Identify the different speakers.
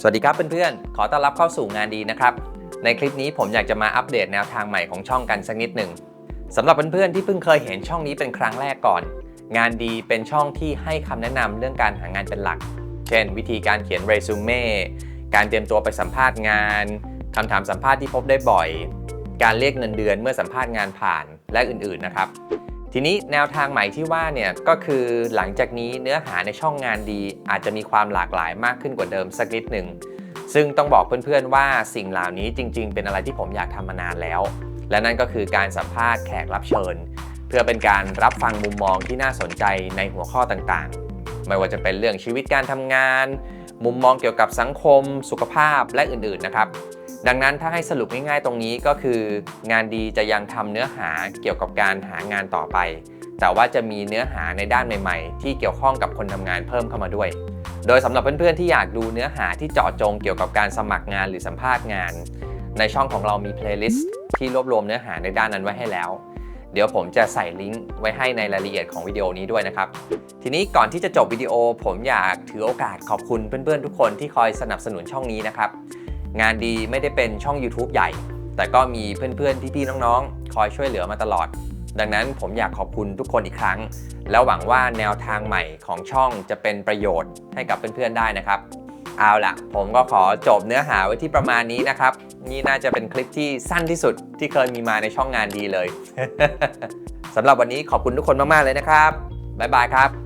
Speaker 1: สวัสดีครับเพื่อนๆ ขอต้อนรับเข้าสู่งานดีนะครับ ในคลิปนี้ผมอยากจะมาอัปเดตแนวทางใหม่ของช่องกันสักนิดหนึ่งสำหรับเพื่อนๆที่เพิ่งเคยเห็นช่องนี้เป็นครั้งแรกก่อน งานดีเป็นช่องที่ให้คำแนะนำเรื่องการหางานเป็นหลัก เช่น วิธีการเขียนเรซูเม่การเตรียมตัวไปสัมภาษณ์งานคำถามสัมภาษณ์ที่พบได้บ่อย การเรียกเงินเดือนเมื่อสัมภาษณ์งานผ่านและอื่นๆนะครับ ทีนี้แนวทางใหม่ที่ว่าเนี่ยก็คือหลังจากนี้เนื้อหาในช่องงานดี อาจจะมีความหลากหลายมากขึ้นกว่าเดิมสักนิดหนึ่งซึ่งต้องบอกเพื่อนๆว่าสิ่งเหล่านี้จริง ๆ เป็นอะไรที่ผมอยากทำมานานแล้ว และนั่นก็คือการสัมภาษณ์แขกรับเชิญ เพื่อเป็นการรับฟังมุมมองที่น่าสนใจในหัวข้อต่างๆ ไม่ว่าจะเป็นเรื่องชีวิตการทำงาน มุมมองเกี่ยวกับสังคม สุขภาพและอื่นๆนะครับ ดังนั้นถ้าให้สรุปง่ายๆตรงนี้ก็คือ งานดีจะยังทำเนื้อหาเกี่ยวกับการหางานต่อไป แต่ว่าจะมีเนื้อหาในด้านใหม่ๆ ที่เกี่ยวข้องกับคนทำงานเพิ่มเข้ามาด้วย โดยสำหรับเพื่อนๆที่อยากดูเนื้อหาที่เจาะจงเกี่ยวกับการสมัครงานหรือสัมภาษณ์งาน ในช่องของเรามีเพลย์ลิสต์ที่รวบรวมเนื้อหาในด้านนั้นไว้ให้แล้วเดี๋ยวผมจะใส่ลิงก์ไว้ให้ในรายละเอียดของวิดีโอนี้ด้วยนะครับ ทีนี้ก่อนที่จะจบวิดีโอ ผมอยากถือโอกาสขอบคุณเพื่อนๆทุกคนที่คอยสนับสนุนช่องนี้นะครับ งานดีไม่ได้เป็นช่อง YouTube ใหญ่ แต่ก็มีเพื่อนๆ พี่ๆ น้องๆ คอยช่วยเหลือมาตลอด ดังนั้นผมอยากขอบคุณทุกคนอีกครั้ง แล้วหวังว่าแนวทางใหม่ของช่องจะเป็นประโยชน์ให้กับเพื่อนๆ ได้นะครับ เอาล่ะ ผมก็ขอจบเนื้อหาไว้ที่ประมาณนี้นะครับ นี่น่าจะเป็นคลิปที่สั้นที่สุดที่เคยมีมาในช่องงานดีเลย สำหรับวันนี้ขอบคุณทุกคนมากๆเลยนะครับบ๊ายบายครับ